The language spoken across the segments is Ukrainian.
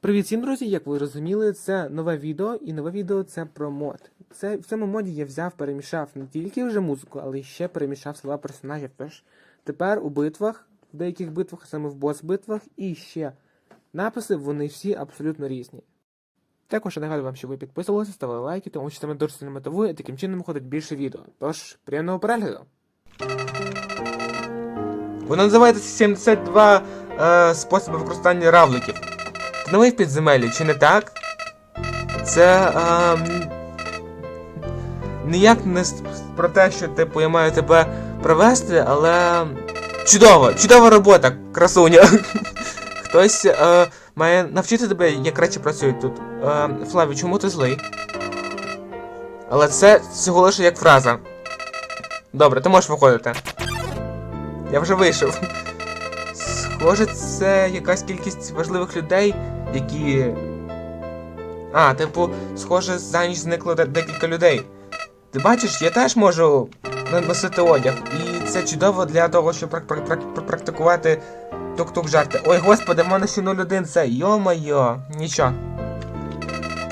Привіт всім, друзі! Як ви розуміли, це нове відео, і нове відео це про мод. Це, в цьому моді я взяв, перемішав не тільки вже музику, але ще перемішав слова персонажів. Тож тепер у битвах, в деяких битвах, саме в бос-битвах, і ще написи, вони всі абсолютно різні. Також я нагадую вам, щоб ви підписувалися, ставили лайки, тому що це мене дуже сильно і таким чином виходить більше відео. Тож, приємного перегляду! Воно називається 72 е, способи використання равликів. В підземеллі, чи не так? Це е, ніяк не про те, що типу я маю тебе провести, але. Чудово! Чудова робота, красуня! Хтось е, має навчити тебе, як речі працюють тут. Е, Флаві, чому ти злий? Але це всього лише як фраза. Добре, ти можеш виходити. Я вже вийшов. Схоже, це якась кількість важливих людей, які. А, типу, схоже, за ніч зникло декілька людей. Ти бачиш, я теж можу носити одяг. І це чудово для того, щоб прак- прак- прак- пр- практикувати тук-тук жарти. Ой, господи, в мене ще 0-1 це. Йо-майо, нічого.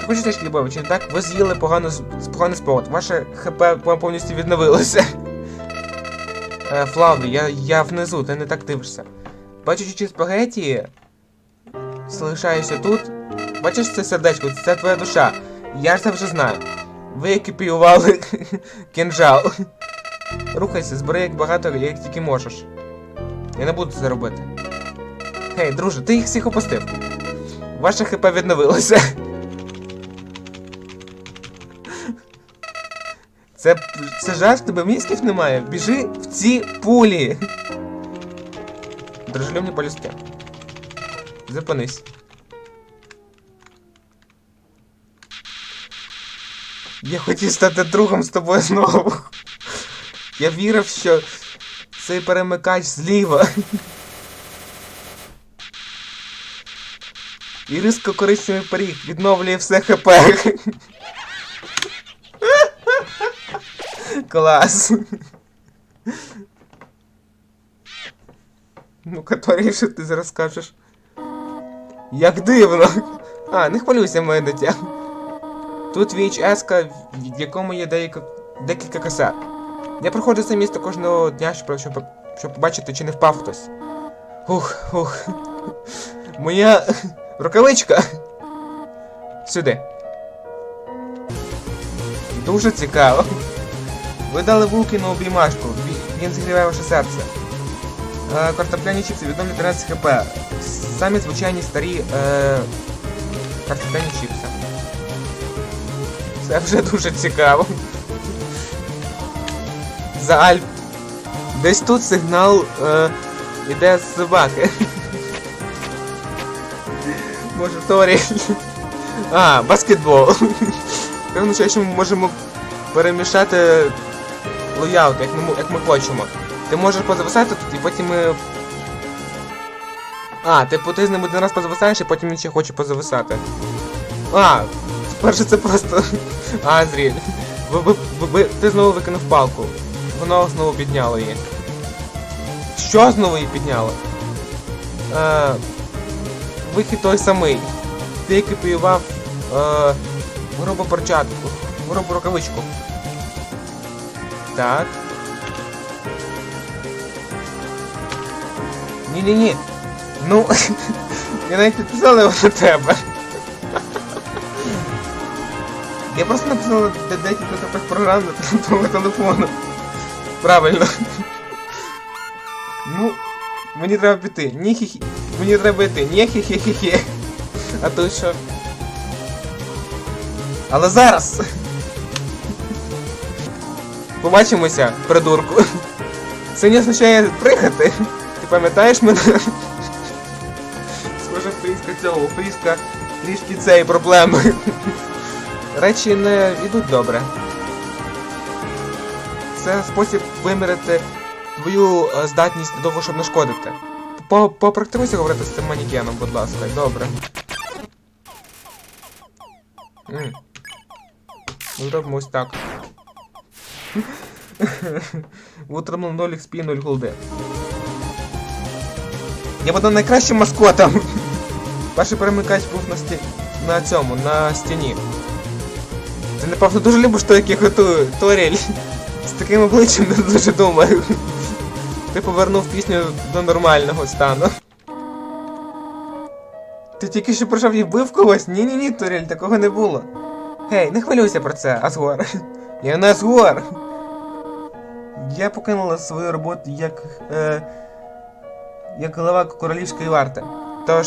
Хочеш теж Лібович, чи так? Ви з'їли погану, поганий спорт. Ваше ХП повністю відновилося. Е, Флаві, я, я внизу, ти не так дивишся. Бачачи ці спагеті, залишаюся тут. Бачиш це сердечко, це твоя душа. Я ж це вже знаю. Ви екіпіювали кінжал. Рухайся, збери як багато, як тільки можеш. Я не буду це робити. Гей, друже, ти їх всіх опустив. Ваше ХП відновилося. Це, це жарт, тебе мізків немає. Біжи в ці пулі. Дружелюбні полюски. Зупинись. Я хотів стати другом з тобою знову. Я вірив, що цей перемикач зліва. І риско коричневий пиріг відновлює все ХП. Клас. Ну, Каторі, що ти зараз скажеш? Як дивно. А, не хвилюйся, моє дитя. Тут VHS, в якому є деяка, декілька касет. Я проходжу це місто кожного дня, щоб, щоб, щоб побачити, чи не впав хтось. Ух, ух. Моя рукавичка. Сюди. Дуже цікаво. Ви дали Вулкіну обіймашку. Він зігріває ваше серце. Е, картопляні чіпси відомі 13 хп. Самі звичайні старі е, картопляні чіпси. Це вже дуже цікаво. За Альп. Десь тут сигнал е, іде з собаки. Може, Торі. А, баскетбол. Певно, що ми можемо перемішати лояути, як ми, як ми хочемо. Ти можеш позависати тут і потім. А, типу ти з ним один раз позависаєш і потім він ще хоче позависати. А, перше це просто. Ви, ви- ти знову викинув палку. Воно знову підняло її. Що знову її підняло? Е, вихід той самий. Ти екіпіював е, грубу перчатку, грубу рукавичку. Так. Ні-ні-ні. Ну, я навіть підписала його на тебе. Я просто написала де- декілька таких програм на твого телефону. Правильно. Ну, мені треба піти. Ні хі Мені треба йти. Ні хі хі хі хі А то що? Але зараз! Побачимося, придурку. Це не означає прихати. Ти пам'ятаєш мене? Схоже, вписка цього, вписка трішки цієї проблеми. Речі не йдуть добре. Це спосіб виміряти твою е, здатність до того, щоб нашкодити. По- Попрактикуйся говорити з цим манікеном, будь ласка, добре. Ну, Зробимо ось так. Ви 0 XP, 0 голди. Я буду найкращим маскотом. Перший перемикач був на сті... на цьому, на стіні. Ти, напевно, дуже любиш то, як я готую, Торіль. З таким обличчям не дуже думаю. Ти повернув пісню до нормального стану. Ти тільки що прийшов і вбив когось? Ні-ні-ні, Торіль, такого не було. Гей, не хвилюйся про це, Асгор. Я не Асгор. Я покинула свою роботу як. Е, як голова королівської варти. Тож.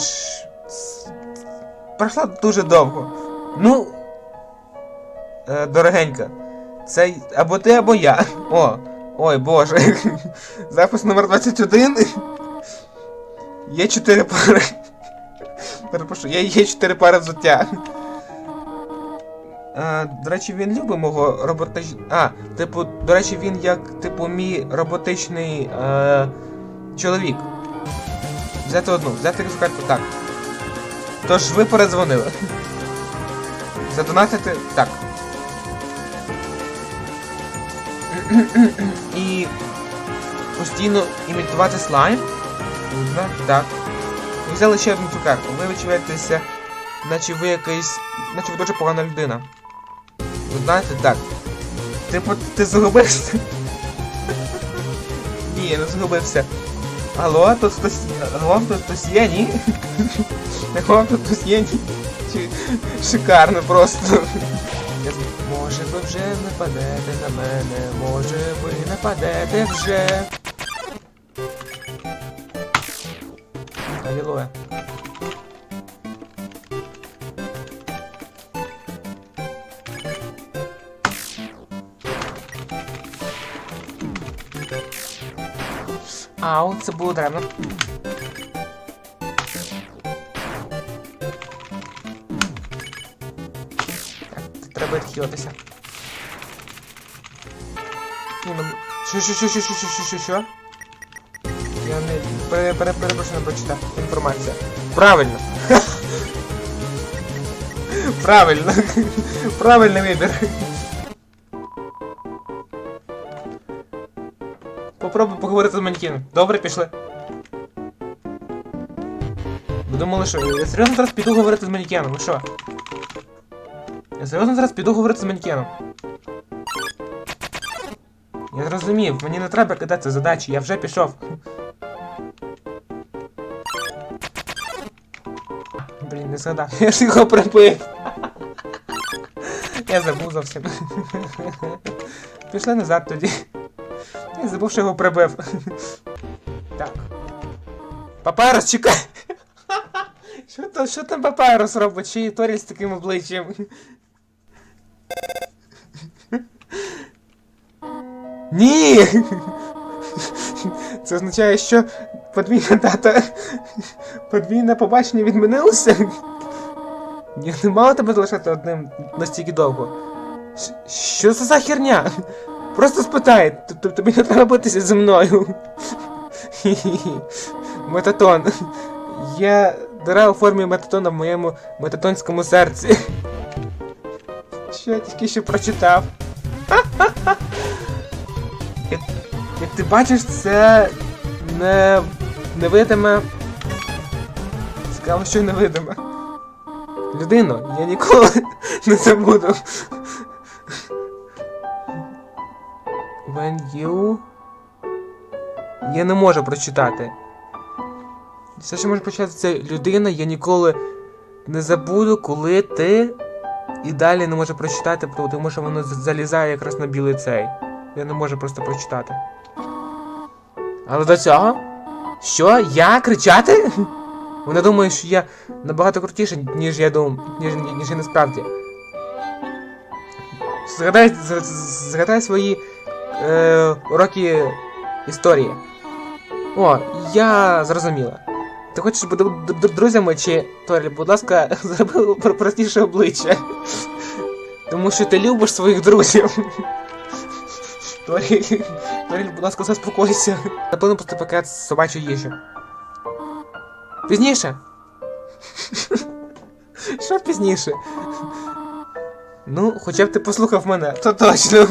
Пройшло дуже довго. Ну. Е, дорогенька. Це або ти, або я. О! Ой, боже. Запис номер 21. Є 4 пари. Перепрошую, є, є 4 пари взуття. А, до речі, він любить мого роботич... А, типу, до речі, він як, типу, мій роботичний е, чоловік. Взяти одну, взяти карту так. Тож ви передзвонили. Задонатити так. І постійно імітувати слайм. Одна, так. І взяли ще одну цукерку. Ви відчуваєтеся, наче ви якийсь. наче ви дуже погана людина. Ви знаєте, так. Типу, ти загубився? Ні, я не загубився. Алло, тут хтось. Алло, тут хтось є, ні? Алло, тут хтось є, ні? Шикарно просто. Може ви вже нападете на мене, може ви нападете вже. Алілуя. Ау, це було даремно. Ну. Треба відхилитися. Ні, ну... Що, що, що, що, що, що, що, що? Я не... Пере, перепрошую, не прочитав. Інформація. Правильно! Правильно! Правильний вибір! Попробуй поговорити з манекеном. Добре, пішли. Ви думали, що я серйозно зараз піду говорити з манекеном, ви що? Я серйозно зараз піду говорити з манекеном. Я зрозумів, мені не треба кидати задачі, я вже пішов. Блін, не згадав. Я ж його припив. Я забув зовсім. Пішли назад тоді. Я забув, що його прибив. Так. Папайрос, чекай! Що там, що там папайрос робить? Чи Торіль з таким обличчям? Ні! Це означає, що подвійна дата. Подвійне побачення відмінилося? Я не мала тебе залишати одним настільки довго. Що це за херня? Просто спитай, тобі не треба битися зі мною. Метатон. Є дира у формі метатона в моєму метатонському серці. Що я тільки що прочитав. Як, як ти бачиш, це не невидиме. Цікаво, що невидиме. Людино, я ніколи не забуду. When you... Я не можу прочитати. Все, що можу прочитати, це людина, я ніколи не забуду, коли ти. І далі не можу прочитати, тому що воно залізає якраз на білий цей. Я не можу просто прочитати. Але до цього? Що? Я кричати? Вони думають, що я набагато крутіший, ніж я дум, ніж, ніж я насправді. Згадай, згадай свої е, уроки історії. О, я зрозуміла. Ти хочеш бути друзями чи Торі, будь ласка, зроби про- простіше обличчя. Тому що ти любиш своїх друзів. Торі, Торі, будь ласка, заспокойся. Напевно, просто пакет собачої їжі. Пізніше. Що пізніше? Ну, хоча б ти послухав мене, то точно.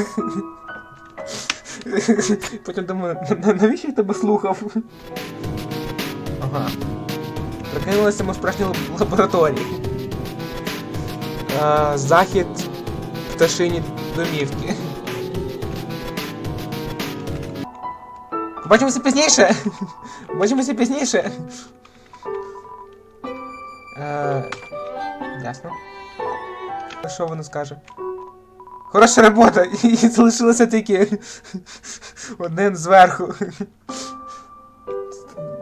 Потім думаю, «На- на- навіщо я тебе слухав? Ага. Прикинулися ми в справжній лаб- лабораторії. Е, захід пташині домівки. Побачимося пізніше! Побачимося пізніше! Е, ясно. Що вона скаже? Хороша робота! І залишилося тільки один зверху.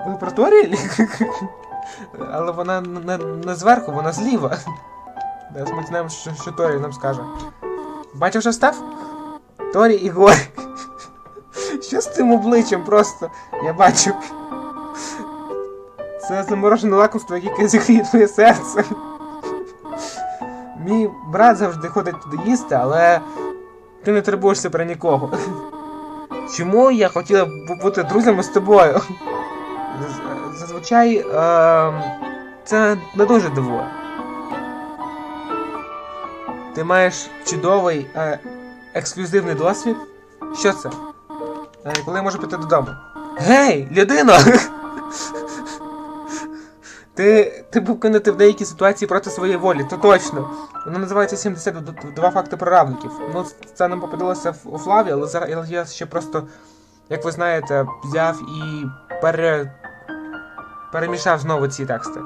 Лабораторія? Але вона не, не зверху, вона зліва. Зараз ми знаємо, що, що Торі нам скаже. Бачив, що став? Торі і Горі. Що з тим обличчям просто? Я бачу. Це заморожене лакомство, яке зігріє твоє серце. Мій брат завжди ходить туди їсти, але ти не турбуєшся про нікого. Чому я хотіла б бути друзями з тобою? Зазвичай е, це не дуже дивує. Ти маєш чудовий е, ексклюзивний досвід. Що це? Е, коли я можу піти додому? Гей, людино! Ти, ти був кинути в деякі ситуації проти своєї волі, то точно. Воно називається 72 факти про равликів. Ну, це нам попадалося в, флаві, але зараз я ще просто, як ви знаєте, взяв і пере, перемішав знову ці тексти.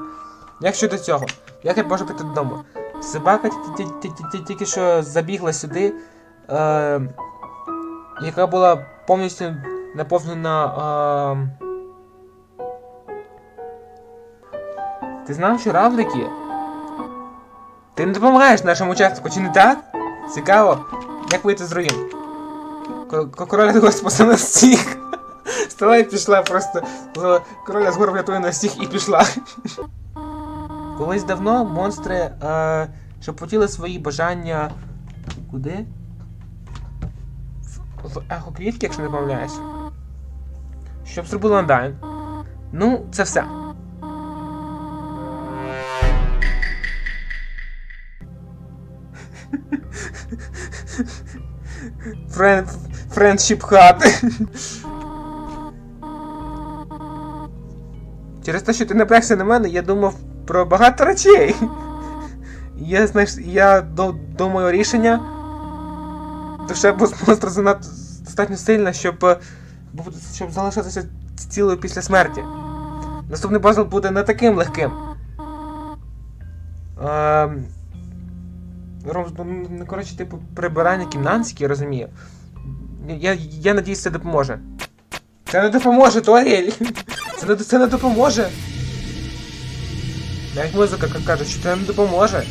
Як щодо цього, як я можу піти додому? Собака ті- ті- ті- ті- ті- тільки що забігла сюди, е, яка була повністю наповнена. Е, ти знав, що равлики? Ти не допомагаєш нашому учаснику, чи не так? Цікаво, як вийти з руїн? Ко- ко- Король господа на всіх. Стала і пішла просто. Короля згору врятує на всіх і пішла. Колись давно монстри е, шепотіли свої бажання. Куди? В, в ехоклітки, якщо не помиляюсь. Щоб зробили онлайн. Ну, це все. Френд, френдшіп хат. Через те, що ти напрягся на мене, я думав про багато речей. Я, знаєш, я до, думаю рішення. Душа монстра занадто достатньо сильна, щоб, е, щоб залишитися цілою після смерті. Наступний пазл буде не таким легким. Ем, ну, ну, коротше, типу, прибирання кімнатське, я розумію. Я, я надіюсь, це допоможе. Це не допоможе, Торіель! Це не, це не допоможе! Навіть музика каже, що це не допоможе.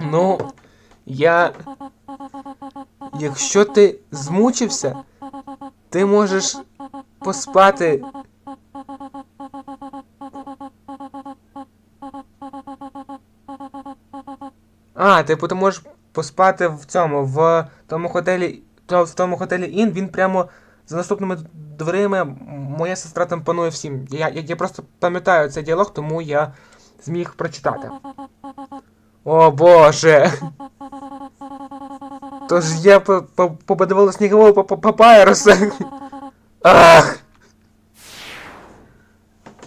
Ну, я. Якщо ти змучився, ти можеш поспати. А, типу, ти можеш поспати в цьому, в тому готелі. В тому готелі Ін, він прямо за наступними дверима. Моя сестра там панує всім. Я, я, я просто пам'ятаю цей діалог, тому я зміг прочитати. О боже. Тож я по- по- побудувала снігового папайруса. Ах.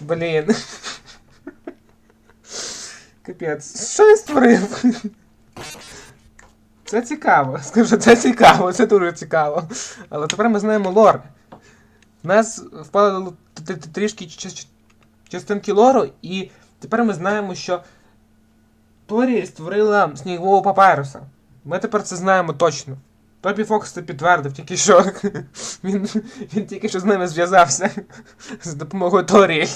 Блін. Капець. Що я створив? Це цікаво. Скажу, це цікаво, це дуже цікаво. Але тепер ми знаємо лор. В нас впали трішки частинки лору, і тепер ми знаємо, що Торі створила снігового папайруса. Ми тепер це знаємо точно. Тобі Фокс це підтвердив тільки що. Він, він тільки що з ними зв'язався з допомогою Торі.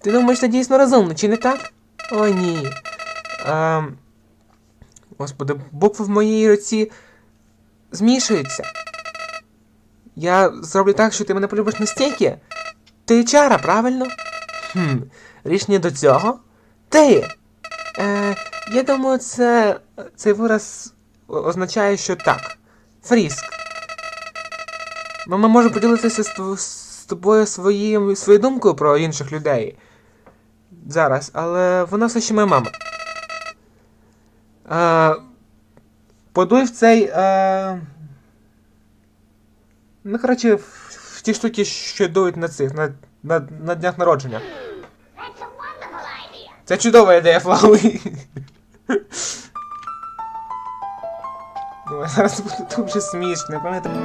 Ти думаєш, це дійсно розумно, чи не так? О, ні. Ем... Господи, букви в моїй руці змішуються. Я зроблю так, що ти мене полюбиш настільки. Ти чара, правильно? Хм, рішення до цього? Ти. Е, я думаю, це. цей вираз означає, що так. Фріск. Мама може поділитися з, з тобою своїм, своєю думкою про інших людей. Зараз, але вона все ще моя мама. Е, подуй в цей. Е, Ну, коротше, в, ті штуки, що йдуть на цих, на, на, на днях народження. Це чудова ідея, Флауі. Думаю, зараз буде дуже смішно, я пам'ятаю.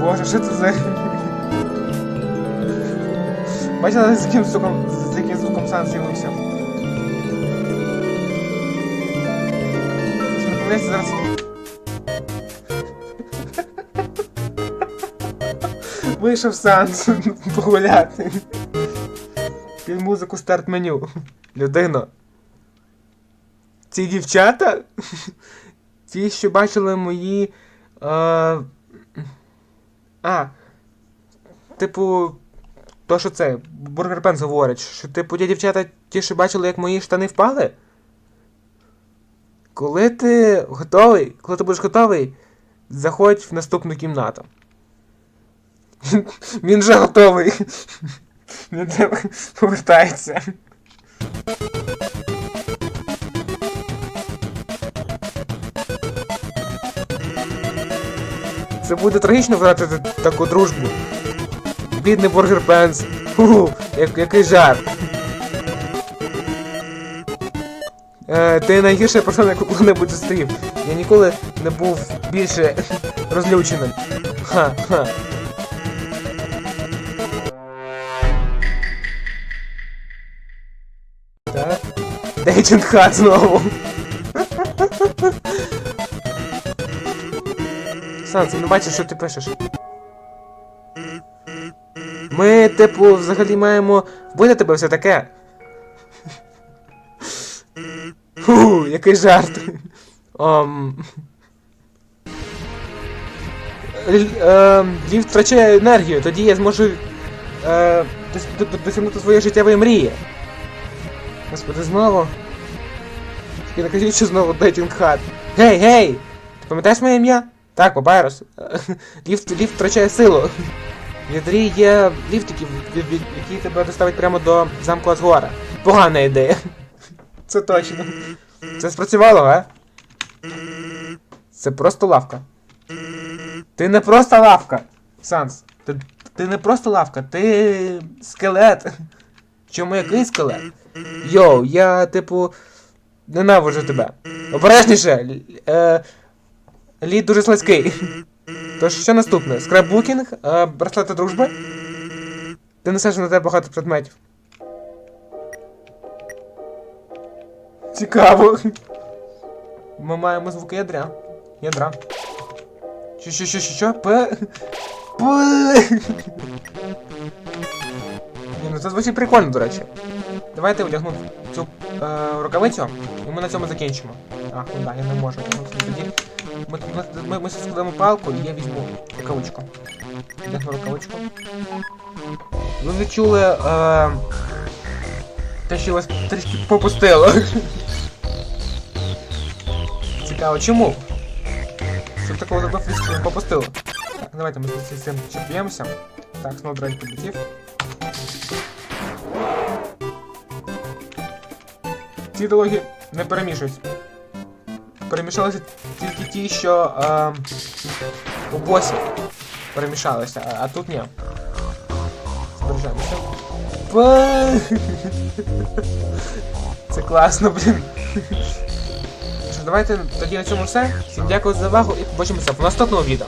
Боже, що це за... Бачила, з яким звуком, з яким звуком Сан з'явився? Чи зараз? Вийшов Санс погуляти. Під музику старт меню. Людино. Ці дівчата? Ті, що бачили мої. Е... А. Типу. То, що це, Бургер Пенс говорить, що типу ті дівчата ті, що бачили, як мої штани впали? Коли ти готовий, коли ти будеш готовий, заходь в наступну кімнату. Він вже готовий. Він повертається. Це буде трагічно втратити таку дружбу. Бідний Бургер Пенс. Фу, як, який жарт. Е, ти найгірша персона, яку коли-небудь зустрів. Я ніколи не був більше розлюченим. Ха-ха. Так. Дейтінг хат знову. Санс, не бачиш, що ти пишеш. Типу, взагалі маємо вбити тебе все таке. Фу, який жарт. Ом... Л- ем, втрачає енергію, тоді я зможу е, дос- до- до- досягнути своєї життєвої мрії. Господи, знову. Тільки не кажіть, що знову дейтінг хат. Гей, гей! Ти пам'ятаєш моє ім'я? Так, Бабайрос. Ліфт, ліфт втрачає силу. В ядрі є ліфт, який, від- від- який тебе доставить прямо до замку Асгора. Погана ідея. Це точно. Це спрацювало, а? Це просто лавка. Ти не просто лавка. Санс, ти, ти не просто лавка, ти скелет. Чому який скелет? Йоу, я, типу, ненавиджу тебе. Обережніше! Е, лід дуже слизький. Тож що наступне? Скраббукінг, е, браслети дружби. Ти несеш на тебе багато предметів. Цікаво. Ми маємо звуки ядра. Ядра. Що, що, що, що, що? П. П. Ні, ну це звучить прикольно, до речі. Давайте одягну цю е, рукавицю, і ми на цьому закінчимо. А, ну да, я не можу одягнути тоді. Ми, ми, ми, ми складемо палку і я візьму рукавичку. Одягну рукавичку. Ви відчули е, те, що вас трішки попустило. Цікаво, чому? Щоб такого зробив трішки попустило. Так, давайте ми з цим чіп'ємося. Так, знову дрень підлетів. Ці дороги не перемішуються. Перемішалися тільки ті, що е, у босі перемішалися, а, а тут ні. Збережемося. Це класно, блін. Що, давайте тоді на цьому все. Всім дякую за увагу і побачимося в наступному відео.